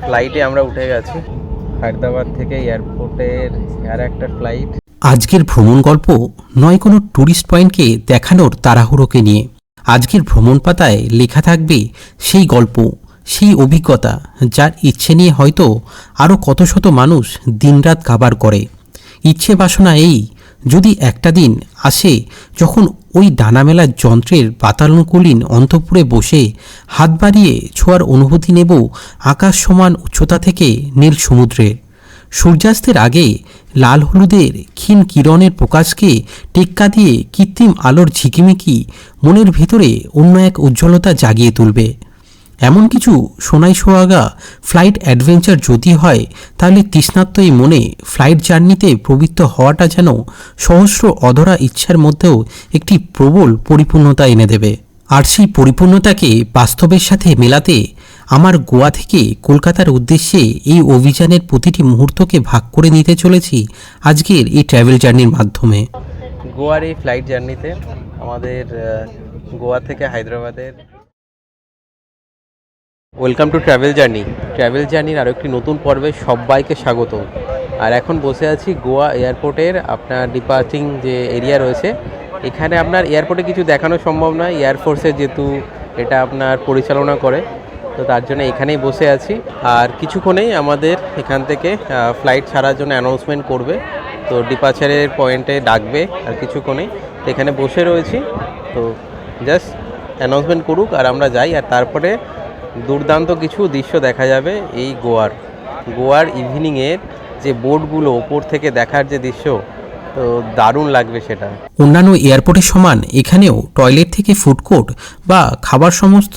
ফ্লাইটে আমরা উঠে গেছি। হায়দ্রাবাদ থেকে এয়ারপোর্টের আর একটা ফ্লাইট আজকের ভ্রমণ গল্প নয় কোনো ট্যুরিস্ট পয়েন্টকে দেখানোর তাড়াহুড়োকে নিয়ে। আজকের ভ্রমণ পাতায় লেখা থাকবে সেই গল্প সেই অভিজ্ঞতা যার ইচ্ছে নিয়ে হয়তো আরও কত শত মানুষ দিনরাত কাবার করে। ইচ্ছে বাসনা এই যদি একটা দিন আসে যখন ওই ডানা মেলা যন্ত্রের বাতানুকূলীন অন্তপুরে বসে হাত বাড়িয়ে ছোঁয়ার অনুভূতি নেব আকাশ সমান উচ্চতা থেকে নীল সমুদ্রের সূর্যাস্তের আগে লাল হলুদের ক্ষীণ কিরণের প্রকাশকে টেক্কা দিয়ে কৃত্রিম আলোর ঝিকিমিকি মনের ভিতরে অন্য এক উজ্জ্বলতা জাগিয়ে তুলবে। এমন কিছু সোনাই সোহাগা ফ্লাইট অ্যাডভেঞ্চার যদি হয়, তাহলে তৃষ্ণাত্ম এই মনে ফ্লাইট জার্নিতে প্রবৃত্ত হওয়াটা যেন সহস্র অধরা ইচ্ছার মধ্যেও একটি প্রবল পরিপূর্ণতা এনে দেবে। আর সেই পরিপূর্ণতাকে বাস্তবের সাথে মেলাতে আমার গোয়া থেকে কলকাতার উদ্দেশ্যে এই অভিযানের প্রতিটি মুহূর্তকে ভাগ করে নিতে চলেছি আজকের এই ট্রাভেল জার্নির মাধ্যমে। গোয়ার এই ফ্লাইট জার্নিতে আমাদের গোয়া থেকে হায়দ্রাবাদের welcome to travel journey travel জার্নির আরও একটি নতুন পর্বে সবাইকে স্বাগত। আর এখন বসে আছি গোয়া এয়ারপোর্টের, আপনার ডিপার্টিং যে এরিয়া রয়েছে। এখানে আপনার এয়ারপোর্টে কিছু দেখানো সম্ভব নয়। এয়ারফোর্সে যেহেতু এটা আপনার পরিচালনা করে, তো তার জন্য এখানেই বসে আছি। আর কিছুক্ষণেই আমাদের এখান থেকে ফ্লাইট ছাড়ার জন্য অ্যানাউন্সমেন্ট করবে। তো ডিপার্চারের পয়েন্টে ডাকবে আর কিছুক্ষণেই। তো এখানে বসে রয়েছি। তো জাস্ট অ্যানাউন্সমেন্ট করুক আর আমরা যাই। আর তারপরে দুর্দান্ত কিছু দৃশ্য দেখা যাবে এই গোয়ার। গোয়ার ইভিনিংয়ের যে বোর্ডগুলো ওপর থেকে দেখার যে দৃশ্য, তো দারুণ লাগবে সেটা। অন্যান্য এয়ারপোর্টের সমান এখানেও টয়লেট থেকে ফুডকোর্ট বা খাবার সমস্ত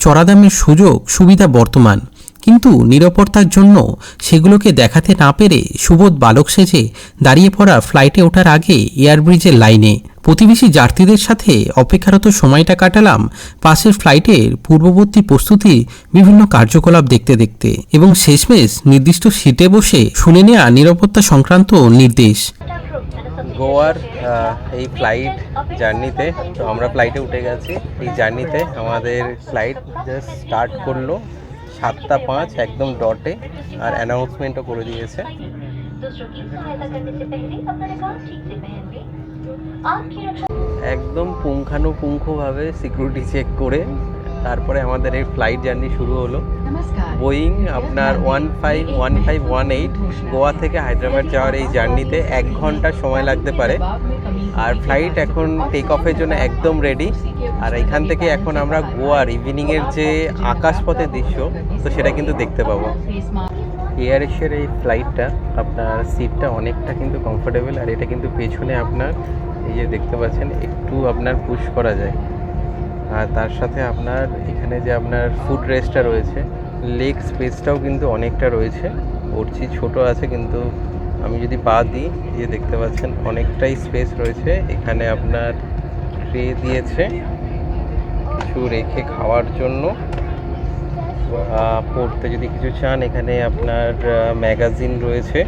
চড়া দামের সুযোগ, সুবিধা বর্তমান। কিন্তু নিরাপত্তার জন্য সেগুলোকে দেখাতে না পেরে সুবোধ বালক সেজে দাঁড়িয়ে পড়া ফ্লাইটে ওঠার আগে এয়ারব্রিজের লাইনে প্রতিবেশী যাত্রীদের সাথে অপেক্ষারত সময়টা কাটালাম পাশের ফ্লাইটের পূর্ববর্তী প্রস্তুতি বিভিন্ন কার্যকলাপ দেখতে দেখতে এবং শেষমেশ নির্দিষ্ট সিটে বসে শুনে নেওয়া নিরাপত্তা সংক্রান্ত নির্দেশ। গোয়ার এই ফ্লাইট জার্নিতে তো আমরা ফ্লাইটে উঠে গেছি। এই জার্নিতে আমাদের ফ্লাইট জাস্ট স্টার্ট করল সাতটা পাঁচ একদম ডটে আর অ্যানাউন্সমেন্টও করে দিয়েছে। একদম পুঙ্খানুপুঙ্খভাবে সিকিউরিটি চেক করে তারপরে আমাদের এই ফ্লাইট জার্নি শুরু হলো। বোয়িং আপনার one five one five one eight Goa থেকে হায়দ্রাবাদ যাওয়ার এই জার্নিতে এক ঘণ্টা সময় লাগতে পারে। আর ফ্লাইট এখন টেক অফের জন্য একদম রেডি আর এখান থেকে এখন আমরা গোয়ার ইভিনিংয়ের যে আকাশপথের দৃশ্য তো সেটা কিন্তু দেখতে পাবো। এয়ার এশিয়ার এই ফ্লাইটটা আপনার সিটটা অনেকটা কিন্তু কমফোর্টেবল আর এটা কিন্তু পেছনে আপনার এই যে দেখতে পাচ্ছেন, একটু আপনার পুশ করা যায়। আর তার সাথে আপনার এখানে যে আপনার ফুড রেস্টটা রয়েছে লেগ স্পেসটাও কিন্তু অনেকটা রয়েছে। উঠছি ছোট আছে কিন্তু আমি যদি পা দিই যে দেখতে পাচ্ছেন, অনেকটাই স্পেস রয়েছে। এখানে আপনার ট্রে দিয়েছে, কিছু রেখে খাওয়ার জন্য। পড়তে যদি কিছু চান এখানে আপনার ম্যাগাজিন রয়েছে।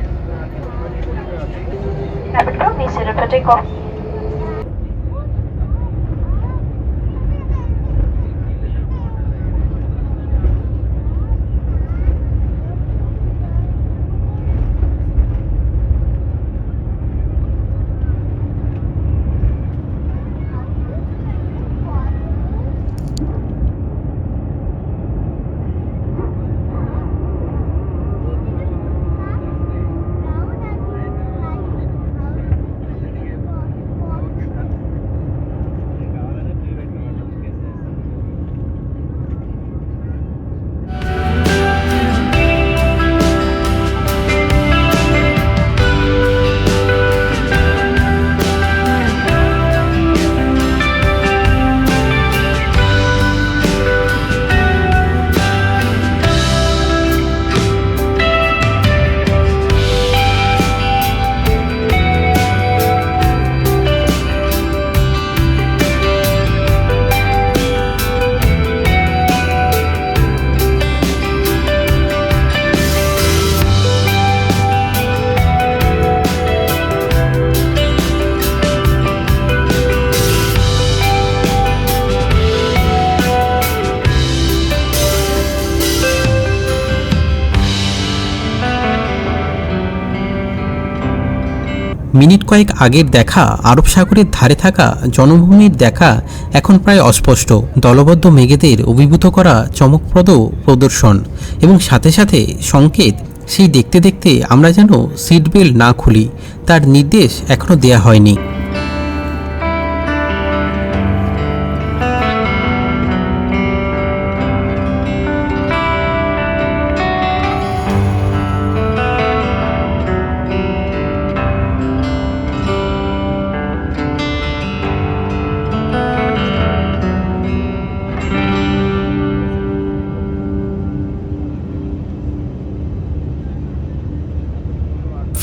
মিনিট কয়েক আগের দেখা, আরব সাগরের ধারে থাকা জনভূমির দেখা এখন প্রায় অস্পষ্ট। দলবদ্ধ মেঘেদের অভিভূত করা চমকপ্রদ প্রদর্শন এবং সাথে সাথে সংকেত সেই দেখতে দেখতে আমরা যেন সিট বেল্ট না খুলি, তার নির্দেশ এখনও দেয়া হয়নি।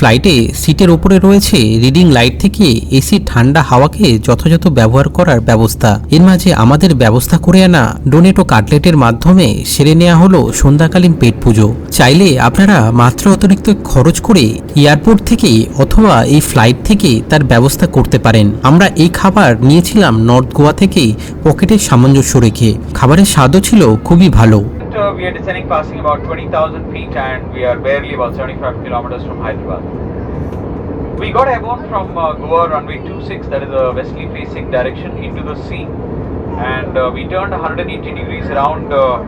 ফ্লাইটে সিটের ওপরে রয়েছে রিডিং লাইট থেকে এসি ঠান্ডা হাওয়াকে যথাযথ ব্যবহার করার ব্যবস্থা। এর মাঝে আমাদের ব্যবস্থা করে আনা ডোনেটো কাটলেটের মাধ্যমে সেরে নেওয়া হলো সন্ধ্যাকালীন পেট পুজো। চাইলে আপনারা মাত্র অতিরিক্ত খরচ করে এয়ারপোর্ট থেকে অথবা এই ফ্লাইট থেকে তার ব্যবস্থা করতে পারেন। আমরা এই খাবার নিয়েছিলাম নর্থ গোয়া থেকে পকেটের সামঞ্জস্য রেখে। খাবারের স্বাদও ছিল খুবই ভালো। We are descending passing about 20,000 feet and we are barely about 75 kilometers from Hyderabad. We got airborne from uh, Goa runway 26 that is a westerly facing direction into the sea and uh, we turned 180 degrees around uh,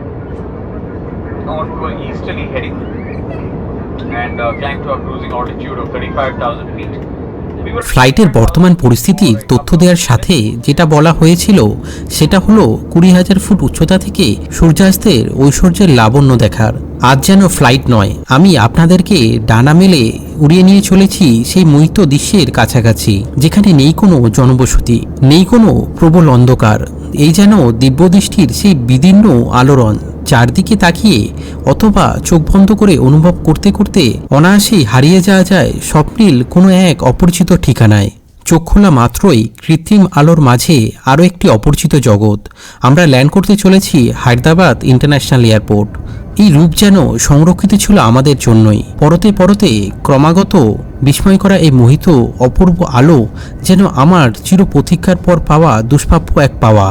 on to a easterly heading and uh, climbed to a cruising altitude of 35,000 feet. ফ্লাইটের বর্তমান পরিস্থিতির তথ্য দেওয়ার সাথে যেটা বলা হয়েছিল, সেটা হলো কুড়ি হাজার ফুট উচ্চতা থেকে সূর্যাস্তের ঐশ্বর্যের লাবণ্য দেখার। আজ যেন ফ্লাইট নয়। আমি আপনাদেরকে ডানা মেলে উড়িয়ে নিয়ে চলেছি সেই মোহিত দৃশ্যের কাছাকাছি, যেখানে নেই কোনো জনবসতি, নেই কোনো প্রবল অন্ধকার। এই যেন দিব্যদৃষ্টির সেই বিদীর্ণ আলোড়ন। চারদিকে তাকিয়ে অথবা চোখ বন্ধ করে অনুভব করতে করতে অনায়াসেই হারিয়ে যাওয়া যায় স্বপ্নিল কোনো এক অপরিচিত ঠিকানায়। চোখ খোলা মাত্রই কৃত্রিম আলোর মাঝে আরও একটি অপরিচিত জগৎ। আমরা ল্যান্ড করতে চলেছি হায়দ্রাবাদ ইন্টারন্যাশনাল এয়ারপোর্ট। এই রূপ যেন সংরক্ষিত ছিল আমাদের জন্যই। পরতে পরতে ক্রমাগত বিস্ময় করা এই মোহিত অপূর্ব আলো যেন আমার চির প্রতীক্ষার পর পাওয়া দুষ্প্রাপ্য এক পাওয়া।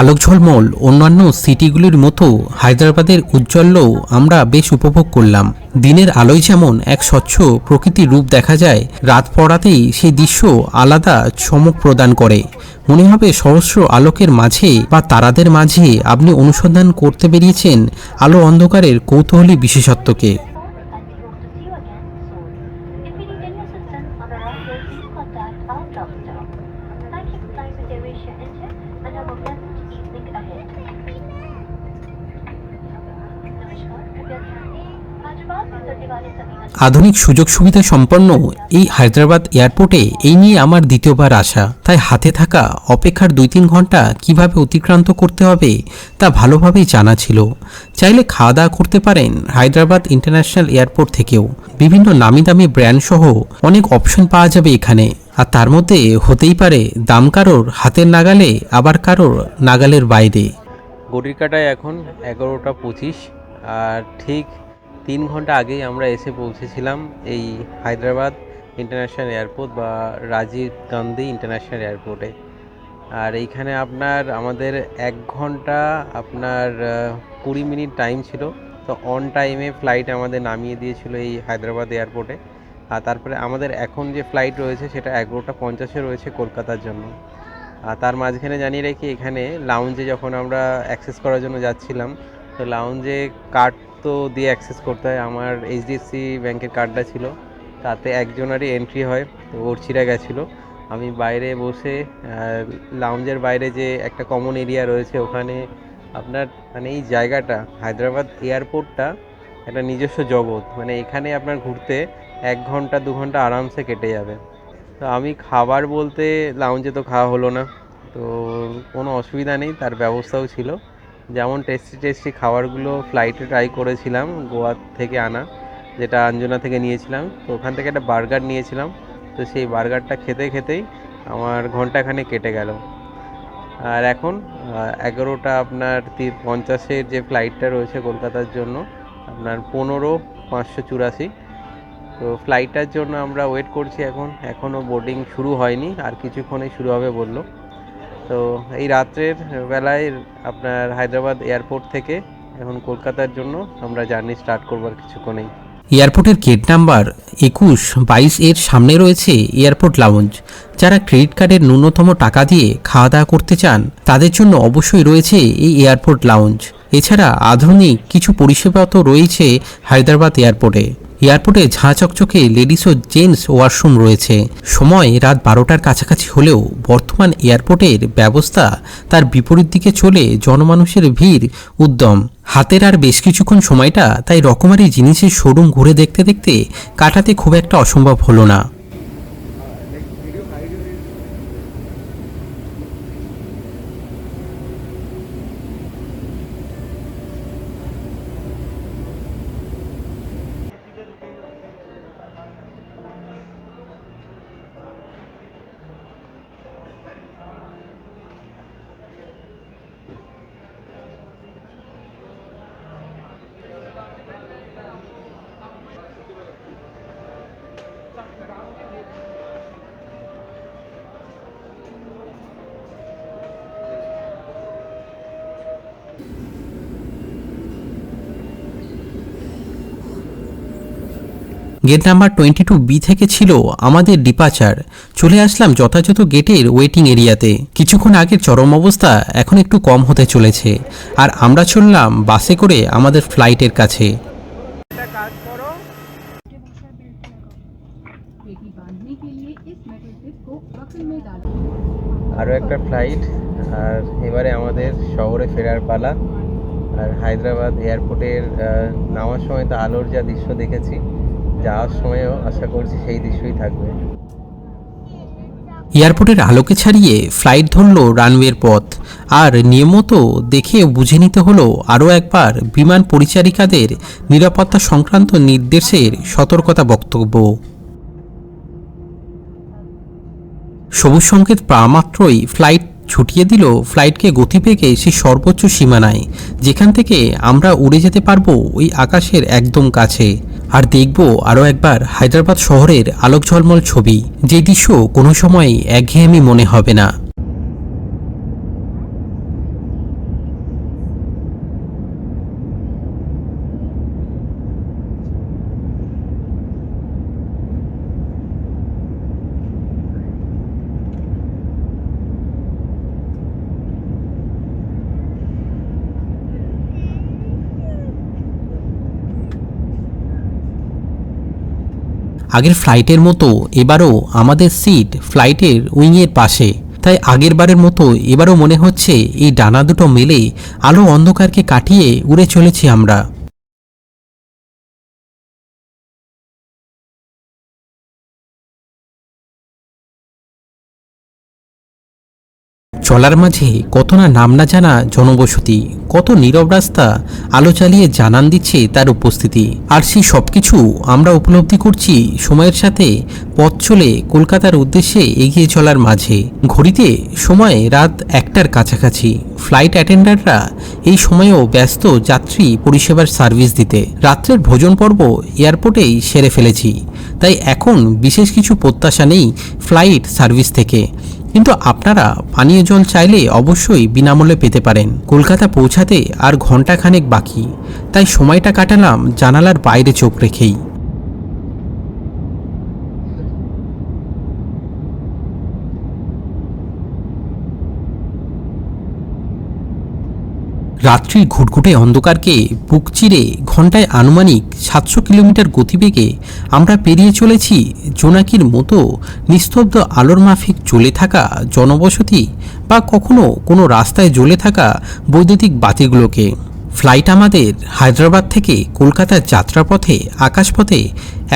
আলোক ঝলমল অন্যান্য সিটিগুলির মতো হায়দ্রাবাদের উজ্জ্বল্য আমরা বেশ উপভোগ করলাম। দিনের আলোয় যেমন এক স্বচ্ছ প্রকৃতির রূপ দেখা যায়, রাত পড়াতেই সেই দৃশ্য আলাদা চমক প্রদান করে। মনে হবে সহস্র আলোকের মাঝে বা তারাদের মাঝে আপনি অনুসন্ধান করতে বেরিয়েছেন আলো অন্ধকারের কৌতূহলী বিশেষত্বকে. Thank you আধুনিক সুযোগ সুবিধা সম্পন্ন এই হায়দ্রাবাদ এয়ারপোর্টে এই নিয়ে আমার দ্বিতীয়বার আসা। তাই হাতে থাকা অপেক্ষার দুই তিন ঘণ্টা কীভাবে অতিক্রান্ত করতে হবে তা ভালোভাবেই জানা ছিল। চাইলে খাওয়া দাওয়া করতে পারেন হায়দ্রাবাদ ইন্টারন্যাশনাল এয়ারপোর্ট থেকেও। বিভিন্ন নামি দামি ব্র্যান্ড সহ অনেক অপশন পাওয়া যাবে এখানে। আর তার মধ্যে হতেই পারে দাম কারোর হাতের নাগালে, আবার কারোর নাগালের বাইরে। ঘড়ির কাটায় এখন এগারোটা পঁচিশ, আর ঠিক তিন ঘণ্টা আগেই আমরা এসে পৌঁছেছিলাম এই হায়দ্রাবাদ ইন্টারন্যাশনাল এয়ারপোর্ট বা রাজীব গান্ধী ইন্টারন্যাশনাল এয়ারপোর্টে। আর এইখানে আপনার, আমাদের এক ঘণ্টা আপনার কুড়ি মিনিট টাইম ছিল। তো অন টাইমে ফ্লাইট আমাদের নামিয়ে দিয়েছিল এই হায়দ্রাবাদ এয়ারপোর্টে। আর তারপরে আমাদের এখন যে ফ্লাইট রয়েছে, সেটা এগারোটা পঞ্চাশে রয়েছে কলকাতার জন্য। আর তার মাঝখানে জানিয়ে রাখি, এখানে লাউঞ্জে যখন আমরা অ্যাক্সেস করার জন্য যাচ্ছিলাম, তো লাউঞ্জে কার্ড তো দিয়ে অ্যাক্সেস করতে হয়। আমার এইচডিএফসি ব্যাংকের কার্ডটা ছিল, তাতে একজনারই এন্ট্রি হয়, তো ওর ছিঁড়ে গেছিল। আমি বাইরে বসে লাউঞ্জের বাইরে যে একটা কমন এরিয়া রয়েছে, ওখানে আপনার মানে এই জায়গাটা, হায়দ্রাবাদ এয়ারপোর্টটা, একটা নিজস্ব জগৎ। মানে এখানে আপনার ঘুরতে এক ঘণ্টা, দু ঘণ্টা আরামসে কেটে যাবে। তো আমি খাবার বলতে লাউঞ্জে তো খাওয়া হলো না। তো কোনো অসুবিধা নেই, তার ব্যবস্থাও ছিল। যেমন টেস্টি টেস্টি খাবারগুলো ফ্লাইটে ট্রাই করেছিলাম গোয়া থেকে আনা, যেটা আঞ্জনা থেকে নিয়েছিলাম। তো ওখান থেকে একটা বার্গার নিয়েছিলাম। তো সেই বার্গারটা খেতে খেতেই আমার ঘন্টাখানে কেটে গেল। আর এখন এগারোটা আপনার পঞ্চাশের যে ফ্লাইটটা রয়েছে কলকাতার জন্য, আপনার পনেরো পাঁচশো চুরাশি। তো ফ্লাইটটার জন্য আমরা ওয়েট করছি এখন। এখনও বোর্ডিং শুরু হয়নি, আর কিছুক্ষণেই শুরু হবে বলল। তো এই রাত্রের বেলায় আপনার হায়দ্রাবাদ এয়ারপোর্ট থেকে এখন কলকাতার জন্য আমরা জার্নি স্টার্ট করবার কিছুক্ষণেই। এয়ারপোর্টের গেট নাম্বার একুশ বাইশ এর সামনে রয়েছে এয়ারপোর্ট লাউঞ্জ যারা ক্রেডিট কার্ডের ন্যূনতম টাকা দিয়ে খাওয়া দাওয়া করতে চান, তাদের জন্য অবশ্যই রয়েছে এই এয়ারপোর্ট লাউঞ্জ এছাড়া আধুনিক কিছু পরিষেবা তো রয়েছে হায়দ্রাবাদ এয়ারপোর্টে এয়ারপোর্টে ঝাঁ চকচকে লেডিস ও জেন্টস ওয়াশরুম রয়েছে। সময় রাত বারোটার কাছাকাছি হলেও বর্তমান এয়ারপোর্টের ব্যবস্থা তার বিপরীত দিকে চলে জনমানুষের ভিড় উদ্যম। হাতের আর বেশ কিছুক্ষণ সময়টা তাই রকমারি জিনিসের শোরুম ঘুরে দেখতে দেখতে কাটাতে খুব একটা অসম্ভব হলো না। Gate number twenty two B থেকে ছিল আমাদের ডিপাচার চলে আসলাম যথাযথ গেটের ওয়েটিং এরিয়াতে কিছুক্ষণ আগের চরম অবস্থা এখন একটু কম হতে চলেছে। আর আমরা চললাম বাসে করে আমাদের ফ্লাইটের কাছে। আরও একটা ফ্লাইট আর এবারে আমাদের শহরে ফেরার পালা। আর হায়দ্রাবাদ এয়ারপোর্টের নামার সময় তো আলোর যা দৃশ্য দেখেছি। যাওয়ার সময়ও আশা করছি সেই দৃশ্যই থাকবে। এয়ারপোর্টের আলোকে ছাড়িয়ে ফ্লাইট ধরল রানওয়ের পথ। আর নিয়মত দেখে বুঝে নিতে হলো আরও একবার বিমান পরিচারিকাদের নিরাপত্তা সংক্রান্ত নির্দেশের সতর্কতা বক্তব্য। সবুজ সংকেত পাওয়া মাত্রই ফ্লাইট ছুটিয়ে দিল, ফ্লাইটকে গতিবেগে সেই সর্বোচ্চ সীমানায়, যেখান থেকে আমরা উড়ে যেতে পারব ওই আকাশের একদম কাছে। আর দেখব আরও একবার হায়দ্রাবাদ শহরের আলোক ঝলমল ছবি, যে দৃশ্য কোনো সময় একঘেয়েমি মনে হবে না। আগের ফ্লাইটের মতো এবারও আমাদের সিট ফ্লাইটের উইংয়ের পাশে। তাই আগের বারের মতো এবারও মনে হচ্ছে এই ডানা দুটো মেলে আলো অন্ধকারকে কাটিয়ে উড়ে চলেছি আমরা। চলার মাঝে কত না নাম না জানা জনবসতি, কত নীরব রাস্তা আলো চালিয়ে জানান দিচ্ছে তার উপস্থিতি। আর সেই সব কিছু আমরা উপলব্ধি করছি সময়ের সাথে পথ চলে কলকাতার উদ্দেশ্যে এগিয়ে চলার মাঝে। ঘড়িতে সময় রাত একটার কাছাকাছি। ফ্লাইট অ্যাটেন্ডাররা এই সময়েও ব্যস্ত যাত্রী পরিষেবার সার্ভিস দিতে। রাত্রের ভোজন পর্ব এয়ারপোর্টেই সেরে ফেলেছি। তাই এখন বিশেষ কিছু প্রত্যাশা নেই ফ্লাইট সার্ভিস থেকে। কিন্তু আপনারা পানীয় জল চাইলে অবশ্যই বিনামূল্যে পেতে পারেন। কলকাতা পৌঁছাতে আর ঘন্টাখানেক বাকি। তাই সময়টা কাটালাম জানালার বাইরে চোখ রেখেই। রাত্রির ঘুটঘুটে অন্ধকারকে বুক চিরে ঘন্টায় আনুমানিক সাতশো কিলোমিটার গতিবেগে আমরা পেরিয়ে চলেছি জোনাকির মতো নিস্তব্ধ আলোর মাফিক জ্বলে থাকা জনবসতি বা কখনো কোনো রাস্তায় জ্বলে থাকা বৈদ্যুতিক বাতিগুলোকে। ফ্লাইট আমাদের হায়দ্রাবাদ থেকে কলকাতার যাত্রাপথে, আকাশপথে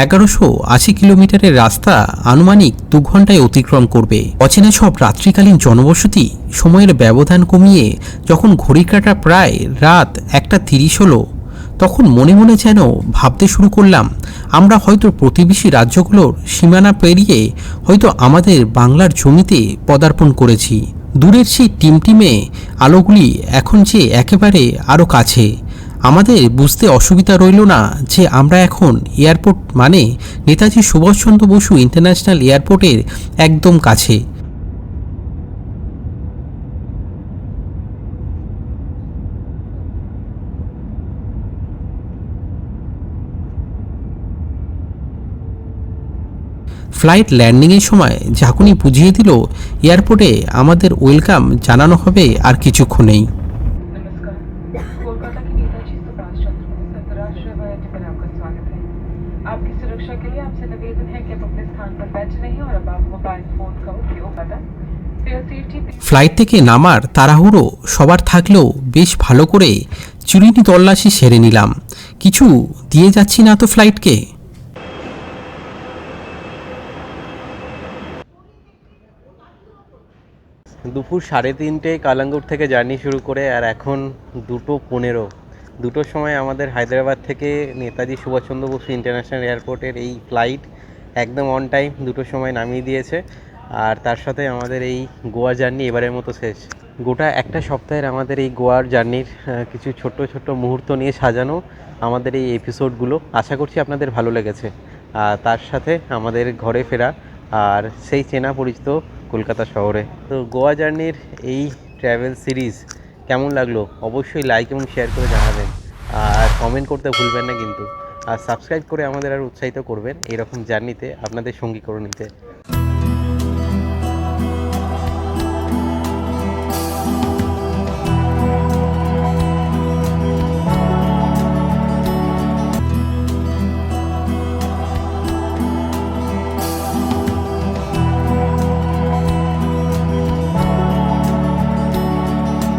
এগারোশো আশি কিলোমিটারের রাস্তা আনুমানিক দু ঘন্টায় অতিক্রম করবে। অচেনা সব রাত্রিকালীন জনবসতি সময়ের ব্যবধান কমিয়ে যখন ঘড়ি কাটা প্রায় রাত একটা তিরিশ হলো, তখন মনে মনে যেন ভাবতে শুরু করলাম, আমরা হয়তো প্রতিবেশী রাজ্যগুলোর সীমানা পেরিয়ে হয়তো আমাদের বাংলার জমিতে পদার্পণ করেছি। দূরের সেই টিমটিমে আলোগুলি এখন যে একেবারে আরও কাছে। আমাদের বুঝতে অসুবিধা রইল না যে আমরা এখন এয়ারপোর্ট মানে নেতাজি সুভাষচন্দ্র বসু ইন্টারন্যাশনাল এয়ারপোর্টের একদম কাছে। ফ্লাইট ল্যান্ডিংয়ের সময় ঝাঁকুনি বুঝিয়ে দিল এয়ারপোর্টে আমাদের ওয়েলকাম জানানো হবে আর কিছুক্ষণেই। ফ্লাইট থেকে নামার তাড়াহুড়ো সবার থাকলেও বেশ ভালো করে চুরিটি তল্লাশি সেরে নিলাম। কিছু দিয়ে যাচ্ছি না তো ফ্লাইটকে? দুপুর সাড়ে তিনটে কালাঙ্গুর থেকে জার্নি শুরু করে আর এখন দুটো পনেরো। দুটোর সময় আমাদের হায়দ্রাবাদ থেকে নেতাজি সুভাষচন্দ্র বসু ইন্টারন্যাশনাল এয়ারপোর্টের এই ফ্লাইট একদম অন টাইম দুটোর সময় নামিয়ে দিয়েছে। আর তার সাথে আমাদের এই গোয়া জার্নি এবারের মতো শেষ। গোটা একটা সপ্তাহের আমাদের এই গোয়ার জার্নির কিছু ছোট্ট ছোট্ট মুহূর্ত নিয়ে সাজানো আমাদের এই এপিসোডগুলো আশা করছি আপনাদের ভালো লেগেছে। আর তার সাথে আমাদের ঘরে ফেরা আর সেই চেনা পরিচিত কলকাতা শহরে। তো গোয়া জার্নির এই ট্র্যাভেল সিরিজ কেমন লাগল? অবশ্যই লাইক এবং শেয়ার করে জানাবেন। আর কমেন্ট করতে ভুলবেন না কিন্তু। আর সাবস্ক্রাইব করে আমাদের আর উৎসাহিত করবেন। এরকম জার্নিতে আপনাদের সঙ্গী করে নিতে।